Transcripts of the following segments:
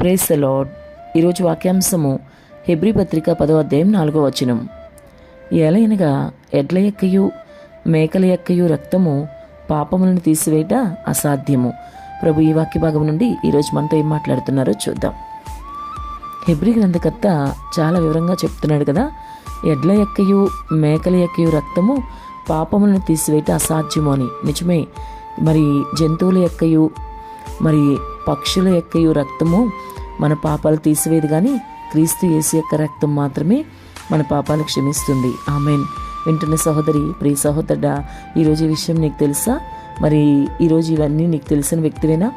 Praise lord ఈరోజు వాక్యాంశము హెబ్రి పత్రిక పదో అధ్యాయం నాలుగో వచనం. ఎలయనగా ఎడ్ల యొక్కయు మేకల యొక్కయు రక్తము పాపములను తీసివేయట అసాధ్యము. ప్రభు ఈ వాక్య భాగం నుండి ఈరోజు మనతో ఏం మాట్లాడుతున్నారో చూద్దాం. హెబ్రి గ్రంథకర్త చాలా వివరంగా చెప్తున్నాడు కదా ఎడ్ల ఎక్కయు మేకల ఎక్కయు రక్తము పాపములను తీసివేయట అసాధ్యము అని. నిజమే మరి జంతువుల ఎక్కయు మరి పక్షుల ఎక్కయు రక్తము మన పాపాలు తీసివేది కానీ క్రీస్తు యేసు యొక్క రక్తం మాత్రమే మన పాపాలు క్షమిస్తుంది. ఆమెన్. వింటున్న సహోదరి ప్రియ సహోదరుడా ఈరోజు ఈ విషయం నీకు తెలుసా? మరి ఈరోజు ఇవన్నీ నీకు తెలిసిన వ్యక్తివేనా?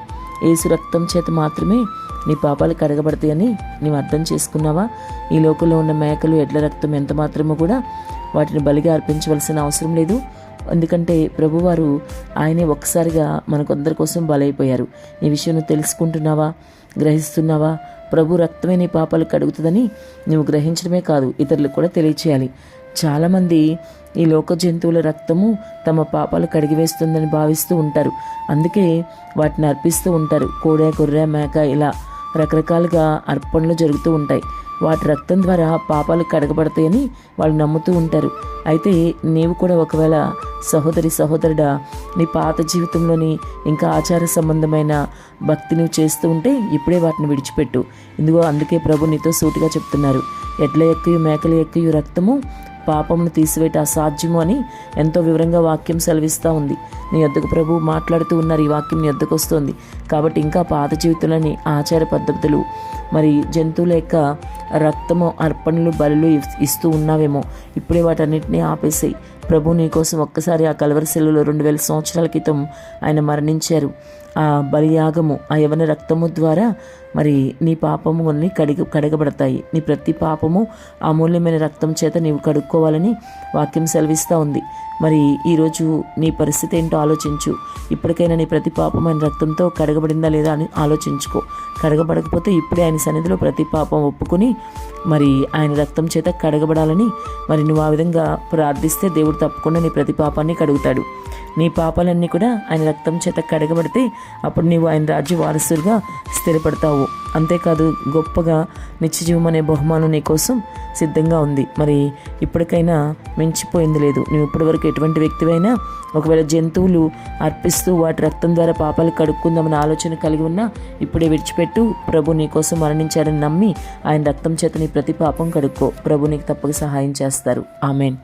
ఏసు రక్తం చేత మాత్రమే నీ పాపాలు కడగబడతాయని నీవు అర్థం చేసుకున్నావా? ఈ లోకంలో ఉన్న మేకలు ఎడ్ల రక్తం ఎంత మాత్రమో కూడా వాటిని బలిగా అర్పించవలసిన అవసరం లేదు. ఎందుకంటే ప్రభువారు ఆయనే ఒక్కసారిగా మనకందరి కోసం బలైపోయారు. ఈ విషయం తెలుసుకుంటున్నావా? గ్రహిస్తున్నావా? ప్రభు రక్తమే నీ పాపాలు కడుగుతుందని నువ్వు గ్రహించడమే కాదు ఇతరులకు కూడా తెలియచేయాలి. చాలామంది ఈ లోక జంతువుల రక్తము తమ పాపాలు కడిగివేస్తుందని భావిస్తూ ఉంటారు. అందుకే వాటిని అర్పిస్తూ ఉంటారు. కోడె గొర్రె మేక ఇలా రకరకాలుగా అర్పణలు జరుగుతూ ఉంటాయి. వాటి రక్తం ద్వారా పాపాలు కడగబడతాయని వాళ్ళు నమ్ముతూ ఉంటారు. అయితే నీవు కూడా ఒకవేళ సహోదరి సహోదరుడా నీ పాత జీవితంలోని ఇంకా ఆచార సంబంధమైన భక్తి నువ్వు చేస్తూ ఉంటే ఇప్పుడే వాటిని విడిచిపెట్టు. ఇందుకో అందుకే ప్రభు నీతో సూటిగా చెప్తున్నారు. ఎడ్ల ఎక్కయు మేకల ఎక్కయు రక్తము పాపమును తీసివేట అసాధ్యము అని ఎంతో వివరంగా వాక్యం సెలవిస్తూ ఉంది. నీ యొద్దకు ప్రభు మాట్లాడుతూ ఉన్నారు. ఈ వాక్యం నీ యొద్దకు వస్తుంది. కాబట్టి ఇంకా పాత జీవితంలోని ఆచార పద్ధతులు మరి జంతువుల యొక్క రక్తము అర్పణలు బలులు ఇస్తూ ఉన్నావేమో ఇప్పుడే వాటన్నిటిని ఆపేసాయి. ప్రభు నీ కోసం ఒక్కసారి ఆ కలవరి సెల్లులో రెండు వేల సంవత్సరాల క్రితం ఆయన మరణించారు. ఆ బలియాగము ఆ యవన రక్తము ద్వారా మరి నీ పాపముని కడిగ కడగబడతాయి. నీ ప్రతి పాపము అమూల్యమైన రక్తం చేత నీవు కడుక్కోవాలని వాక్యం సెలవిస్తూ ఉంది. మరి ఈరోజు నీ పరిస్థితి ఏంటో ఆలోచించు. ఇప్పటికైనా నీ ప్రతి పాపమైన రక్తంతో కడగబడిందా లేదా అని ఆలోచించుకో. కడగబడకపోతే ఇప్పుడే ఆయన సన్నిధిలో ప్రతి పాపం ఒప్పుకొని మరి ఆయన రక్తం చేత కడగబడాలని మరి నువ్వు ఆ విధంగా ప్రార్థిస్తే దేవుడు తప్పకుండా నీ ప్రతి పాపాన్ని కడుగుతాడు. నీ పాపాలన్నీ కూడా ఆయన రక్తం చేత కడగబడితే అప్పుడు నీవు ఆయన రాజ్య వారసుడిగా స్థిరపడతావు. అంతేకాదు గొప్పగా నిత్యజీవం అనే బహుమానం నీకోసం సిద్ధంగా ఉంది. మరి ఇప్పటికైనా మించిపోయింది లేదు. నువ్వు ఇప్పటివరకు ఎటువంటి వ్యక్తివైనా ఒకవేళ జంతువులు అర్పిస్తూ వాటి రక్తం ద్వారా పాపాలు కడుక్కుందామని ఆలోచన కలిగి ఉన్నా ఇప్పుడే విడిచిపెట్టు. ప్రభు నీ కోసం మరణించాడని నమ్మి ఆయన రక్తం చేత నీ ప్రతి పాపం కడుక్కో. ప్రభు నీకు తప్పక సహాయం చేస్తారు. ఆమెన్.